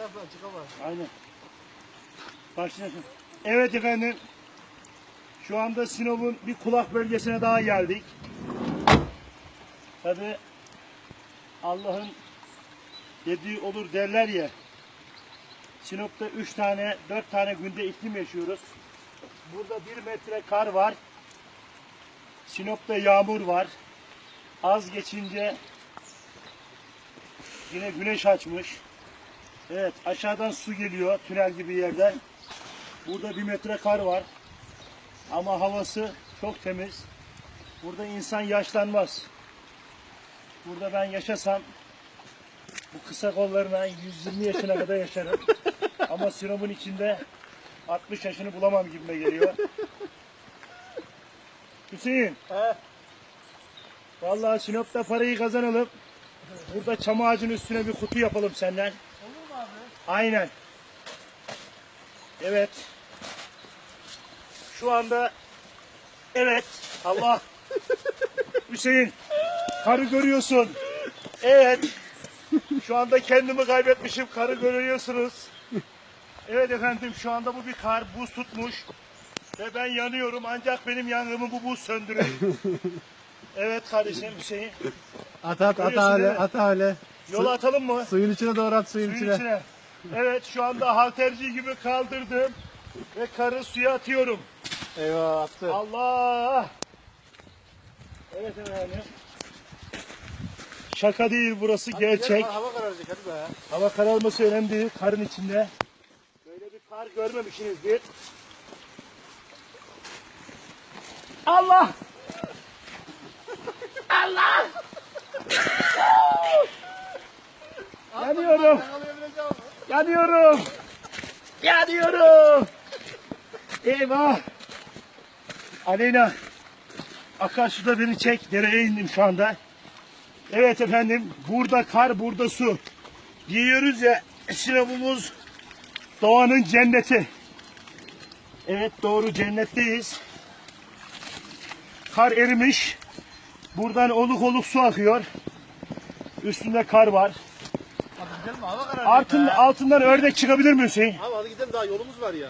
Estağfurullah. Aynen. Başlayalım. Evet efendim. Şu anda Sinop'un bir kulak bölgesine daha geldik. Tabi Allah'ın dediği olur derler ya. Sinop'ta üç tane, dört tane günde iklim yaşıyoruz. Burada bir metre kar var. Sinop'ta yağmur var. Az geçince yine güneş açmış. Evet aşağıdan su geliyor tünel gibi yerden. Burada bir metre kar var. Ama havası çok temiz. Burada insan yaşlanmaz. Burada ben yaşasam bu kısa kollarına 120 yaşına kadar yaşarım. Ama Sinop'un içinde 60 yaşını bulamam gibime geliyor. Hüseyin. He. Vallahi Sinop'ta parayı kazanalım. Burada çam ağacının üstüne bir kutu yapalım senden. Aynen. Evet. Şu anda evet. Allah. Hüseyin. Karı görüyorsun. Evet. Şu anda kendimi kaybetmişim. Karı görüyorsunuz. Evet efendim şu anda bu bir kar. Buz tutmuş. Ve ben yanıyorum ancak benim yangımı bu buz söndürür. Evet kardeşim Hüseyin. At at at Görüyorsun değil hale mi? at hale. Yola atalım mı? Suyun içine doğru at suyun, Suyun içine. içine. Evet şu anda halterci gibi kaldırdım ve karı suya atıyorum. Eyvah attı. Allah! Evet efendim. Şaka değil burası gerçek. Hava kararacak hadi be. Hava kararması önemli değil karın içinde. Böyle bir kar görmemişsinizdir. Allah! Yanıyorum. Yakalayabileceğim mi? Yanıyorum. Yanıyorum. Eyvah. Aleyna. Akarsuda beni çek. Dereye indim şu anda. Evet efendim. Burada kar, burada su. Diyoruz ya Sinop'umuz doğanın cenneti. Evet doğru cennetteyiz. Kar erimiş. Buradan oluk oluk su akıyor. Üstünde kar var. Gidelim? Hava Altın, altından ördek çıkabilir mi Hüseyin? Abi hadi gidelim daha yolumuz var ya.